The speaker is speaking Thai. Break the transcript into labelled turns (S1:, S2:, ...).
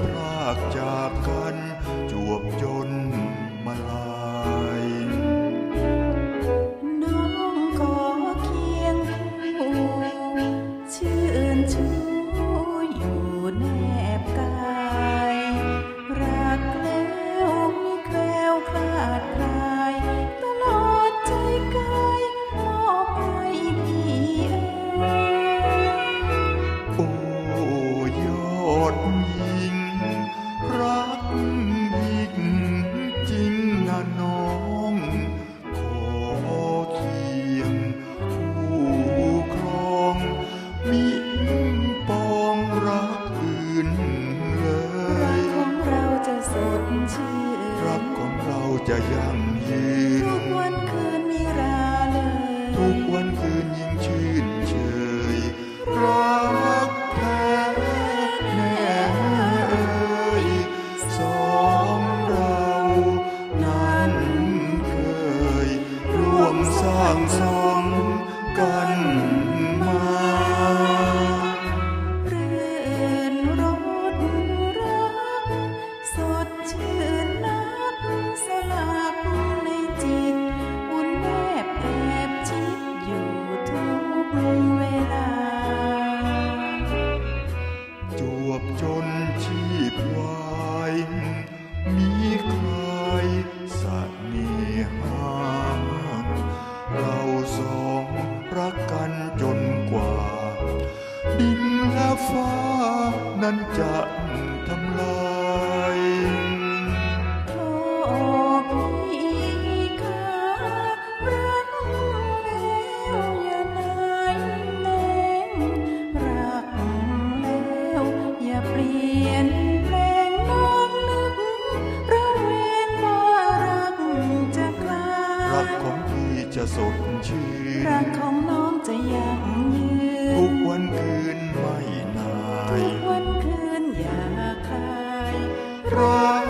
S1: พรากจา
S2: กกันจวบจนมาลา
S1: ยน้องก็เคียงคู่ชื่นชูอยู่แนบกาย รักแล้วมี
S2: แคล้วคลาดคลาย ตลอดใจกายมอบให้พี่เอ๋ยโอ้ยอ
S1: ดยิง จะยั่งยืน ทุกวันคืนมีราเลย รักกันจนกว่า ดินและฟ้านั้นจะทำลาย จะสดชื่
S2: รัก
S1: น
S2: ของน้องจะยั่งยื
S1: ทุก
S2: น
S1: วันคืนไม่นาย
S2: ทุกวันคืนอย่าคลาย
S1: รั